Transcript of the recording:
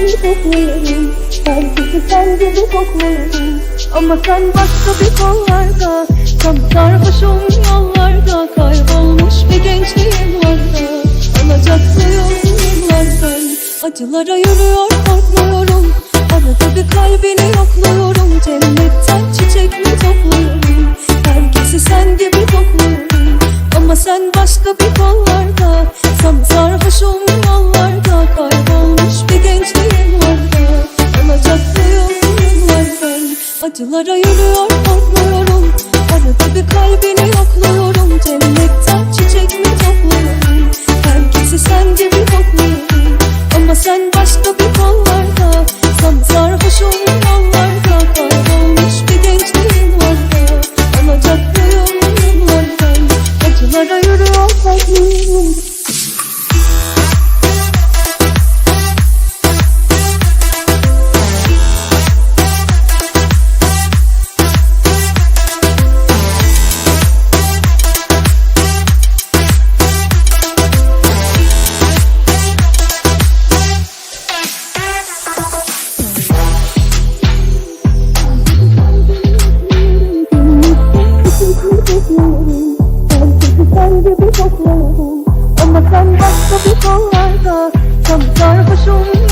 çiçekleri kokluyorum Herkesi sen gibi kokluyorum Ama sen başka bir kollarda Tam sarhoşum yollarda. Kaybolmuş bir gençliğim vardı Alacaklıyım yıllardan Acılara yürüyor korkmuyorum. Arada bir kalbini yokluyorum. Cennetten çiçek mi topluyorum? Herkesi sen gibi kokluyorum Ama sen başka bir kollarda Sana sarhoşum yollarda Acılara yürüyor korkmuyorum Arada bir kalbini yokluyorum. Cennetten çiçek mi topluyorum? Herkesi sen gibi kokluyorum. Ama sen başka bir kollarda Sana yıllardan Acılara yürüyor korkmuyorum i'm a star